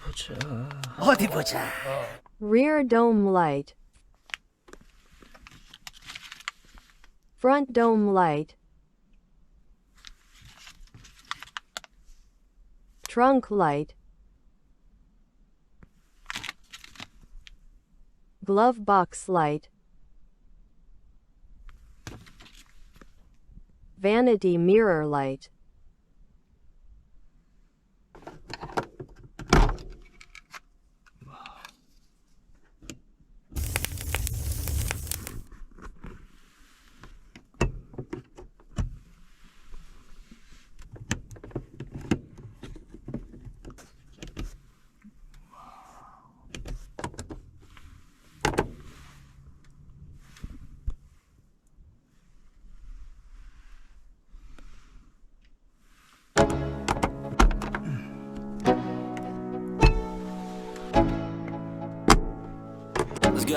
보자. 어디 보자. Rear dome light. Front dome light. Trunk light. Glove box light. Vanity mirror light.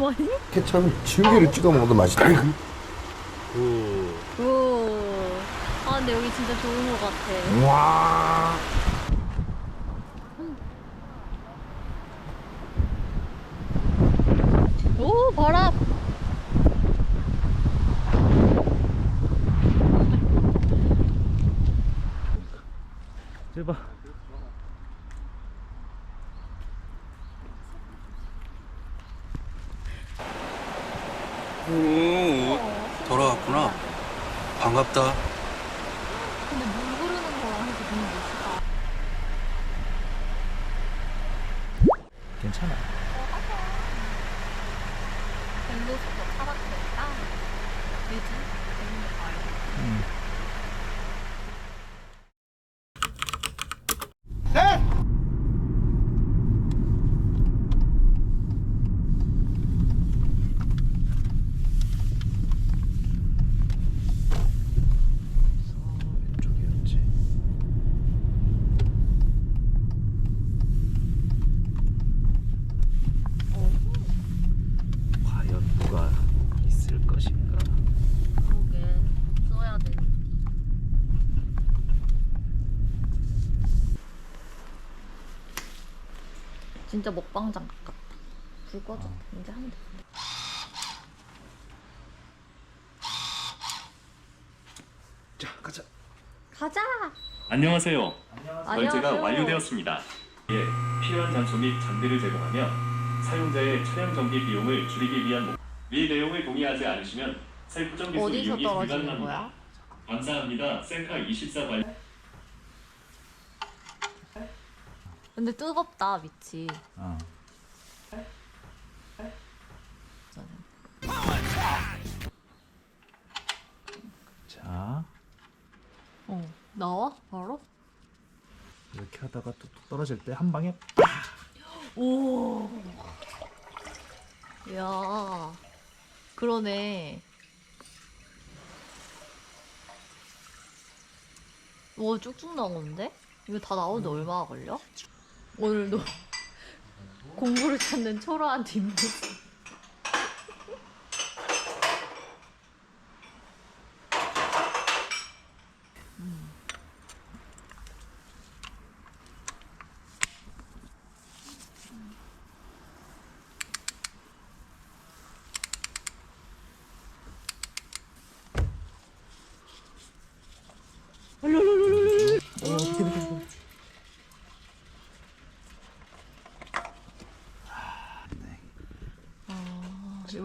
많이? 케첩을 질기를 찍어 먹어도 맛있다. 오. 아 근데 여기 진짜 좋은 것 같아. 와. 오 바람. 오, 돌아왔구나. 반갑다. 근데 물 흐르는 거랑 해서 너무 멋있다. 괜찮아. 밴드스도 차박됐다. 그지? 재밌는 거 알고. 왼쪽이었지. 과연 누가 있을 것인가? 그러게 써야 돼. 진짜 먹방장 같다. 불 꺼져. 이제 하면 돼. 자, 가자. 가자. 안녕하세요. 결제가 안녕하세요. 완료되었습니다. 예, 필요한 장소 및 장비를 제공하며 사용자의 차량 정비 비용을 줄이기 위한 목. 이 내용을 동의하지 않으시면 셀프정 기술 어디서 이용이 떨어지는 불가능합니다. 거야? 감사합니다. 셀카 24 관련. 근데 뜨겁다 밑이. 어. 자, 어 나와 바로? 이렇게 하다가 또 떨어질 때 한 방에 오. 야. 그러네. 와 쭉쭉 나오는데? 이거 다 나오는데 얼마나 걸려? 오늘도 공부를 찾는 초라한 뒷모습.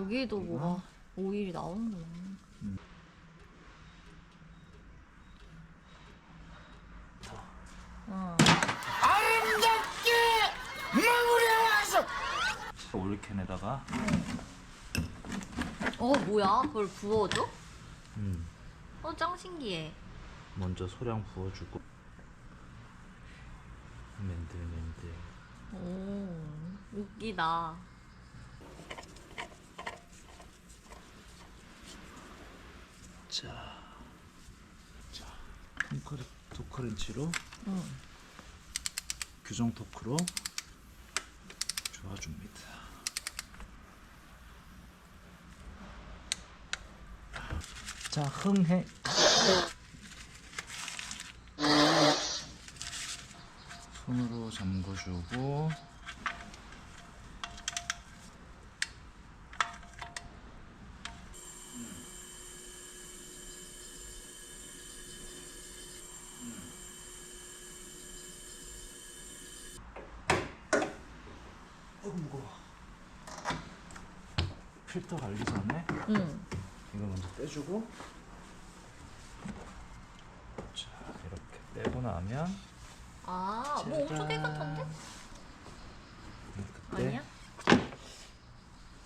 여기에도 뭐가 오일이 나오는구나. 어. 올캔에다가 어 뭐야? 그걸 부어줘? 음, 어짱 신기해. 먼저 소량 부어주고 맨들 맨들 오 웃기다. 자, 자, 토크토크렌치로 응. 규정 토크로 좋아줍니다. 자, 흥해. 손으로 잠궈주고 필터 갈기 전에 응. 이거 먼저 떼주고 자 이렇게 빼고 나면 아, 뭐 엄청 깨끗한데? 그때 아니야?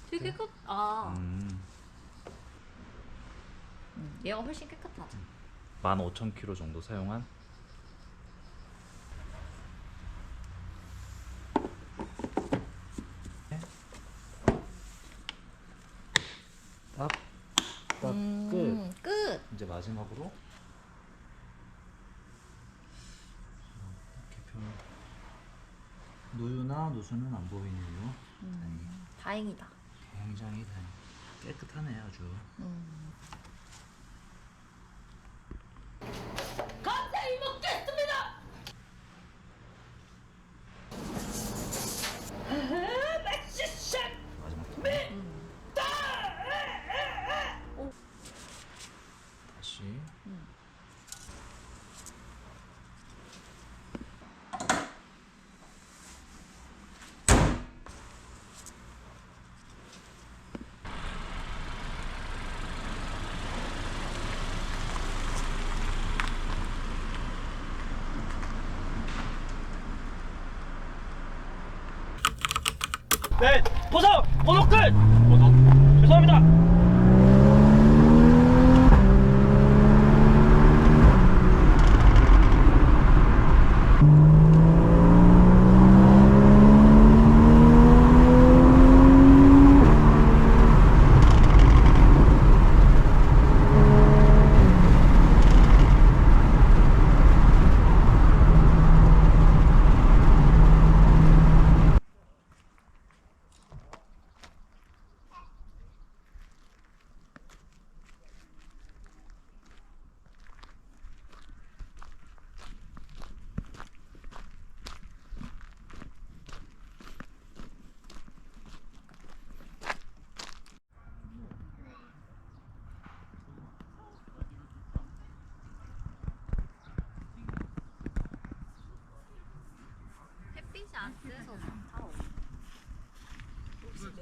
되게 깨끗. 아, 음, 음, 얘가 훨씬 깨끗하죠. 15,000km 정도 사용한 딱 끝. 음, 끝. 이제 마지막으로. 이렇게 노유나 노수는 안 이유 음, 다행이다. 굉장히 다행. 깨끗하네 아주. 마지막 다시 네, 보석! 보석 끝! 보석. 죄송합니다.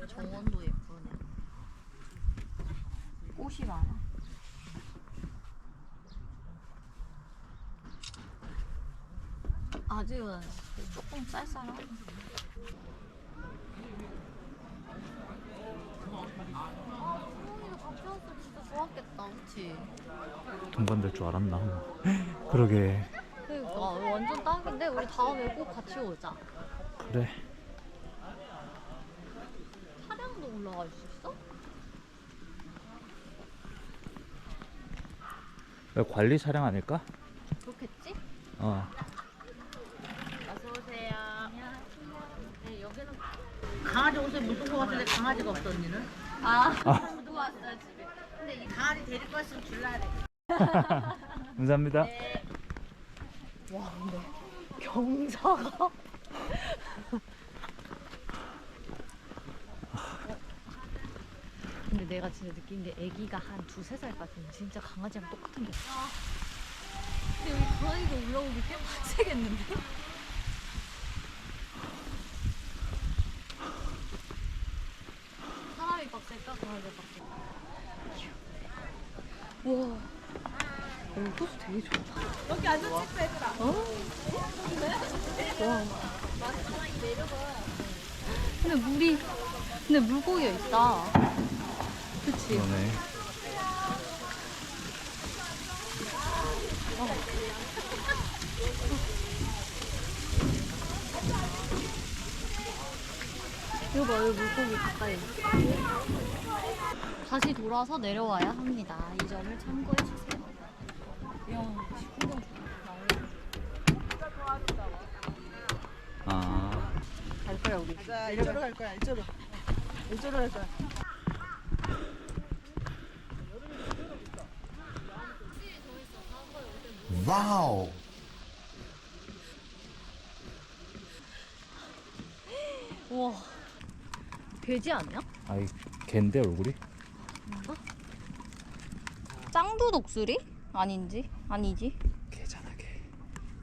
정원도 예쁘네. 꽃이 많아. 아직은 조금 쌀쌀하네. 아, 부모님도 같이 왔으면 진짜 좋았겠다, 그치? 동반될 줄 알았나 그러게 그러니까 완전 딱인데 우리 다음에 꼭 같이 오자. 그래 차량도 올라갈 수 있어? 관리 차량 아닐까? 그렇겠지? 어 어서 오세요. 네, 여기는 강아지 옷에 묻은 거 같은데 강아지가 없어 언니는? 아, 묻어 왔어요 집에. 근데 이 강아지 데리고 왔으면 줄라 돼. 감사합니다 와, 근데 경사가. 근데 내가 진짜 느낀 게 애기가 한 두세 살 같은 진짜 강아지랑 똑같은 게 있어. 근데 여기 고라니가 올라오기 꽤 빡세겠는데? 사람이 빡셀까? 고라니가 빡셀까? 우와. 어, 여기 호수 되게 좋다. 여기 앉아 찍자 얘들아. 어? 어? 와. 근데 물이 근데 물고기가 있다. 그치? 그러네. 이거 봐, 여기 물고기 가까이. 다시 돌아서 내려와야 합니다. 이 점을 참고해 주세요. 야, 풍경 좋다. 아. 갈 거야 우리. 자, 이쪽으로 갈 거야. 이쪽으로. 이쪽으로 갈 거야. 와우. 우와. 돼지 아니야? 아이 걘데 얼굴이? 짱두 독수리? 아닌지? 아니지? 걔잖아 걔.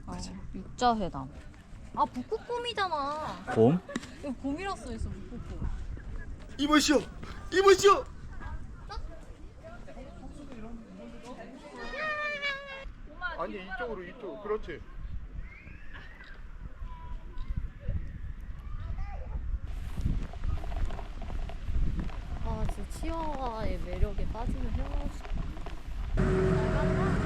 아, 육자회담. 아 북극곰이잖아. 곰? 이거 곰이라 써 있어 북극곰. 이보시오. 이보시오. 아니 이쪽으로 이쪽 그렇지. 아 진짜 치어와의 매력에. 잘 간다.